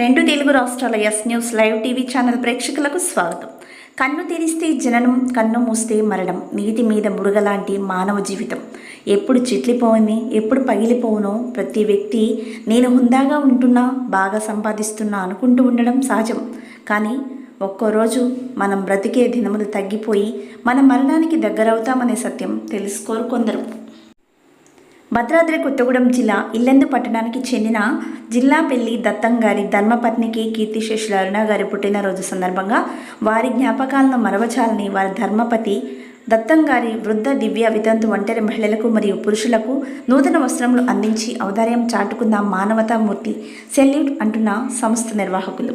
రెండు తెలుగు రాష్ట్రాల S news live TV channel ప్రేక్షకులకు స్వాగతం. కన్ను తెరిస్తే జననం కన్ను మూస్తే మరణం నీటి మీద మురుగలాంటి మానవ జీవితం. ఎప్పుడు చిట్లిపోవని ఎప్పుడు పగిలిపోవునో ప్రతి వ్యక్తి నేను హుందాగా ఉంటున్నా బాగా సంపాదిస్తున్నా అనుకుంటూ ఉండడం సహజం. కానీ ఒక్కో రోజు మనం బ్రతికే దినములు తగ్గిపోయి మన మరణానికి దగ్గరవుతామనే సత్యం తెలుసుకోరు కొందరు. భద్రాద్రి కొత్తగూడెం జిల్లా ఇల్లెందు పట్టణానికి చెందిన జిల్లాపెల్లి దత్తం గారి ధర్మపత్నికి కీర్తిశేషుల అరుణ గారి పుట్టినరోజు సందర్భంగా వారి జ్ఞాపకాలను మరవచాలని వారి ధర్మపతి దత్తం గారి వృద్ధ దివ్య వితంతు ఒంటరి మహిళలకు మరియు పురుషులకు నూతన వస్త్రములు అందించి ఔదార్యం చాటుకున్న మానవతామూర్తి సెల్యూట్ అంటున్న సంస్థ నిర్వాహకులు.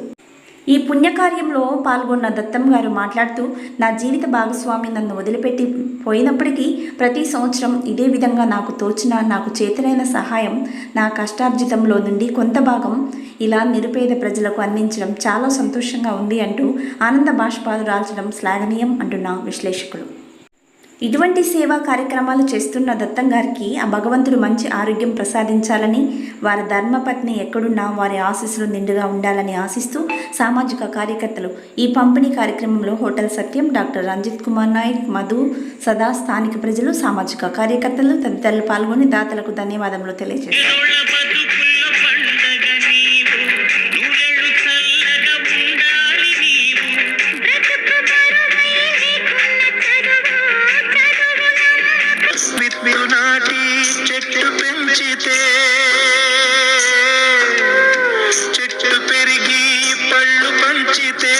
ఈ పుణ్యకార్యంలో పాల్గొన్న దత్తం గారు మాట్లాడుతూ నా జీవిత భాగస్వామి నన్ను వదిలిపెట్టి పోయినప్పటికీ ప్రతి సంవత్సరం ఇదే విధంగా నాకు తోచిన నాకు చేతనైన సహాయం నా కష్టార్జితంలో నుండి కొంత భాగం ఇలా నిరుపేద ప్రజలకు అందించడం చాలా సంతోషంగా ఉంది అంటూ ఆనంద బాష్పాలు రాల్చడం శ్లాఘనీయం అంటున్న విశ్లేషకులు. ఇటువంటి సేవా కార్యక్రమాలు చేస్తున్న దత్తం గారికి ఆ భగవంతుడు మంచి ఆరోగ్యం ప్రసాదించాలని వారి ధర్మపత్ని ఎక్కడున్నా వారి ఆశీస్సులు నిండుగా ఉండాలని ఆశిస్తూ సామాజిక కార్యకర్తలు ఈ పంపిణీ కార్యక్రమంలో హోటల్ సత్యం డాక్టర్ రంజిత్ కుమార్ నాయక్ మధు సదా స్థానిక ప్రజలు సామాజిక కార్యకర్తలు తదితరులు పాల్గొని దాతలకు ధన్యవాదములు తెలియజేశారు పెంచితే పెరిగి పళ్ళు పంచితే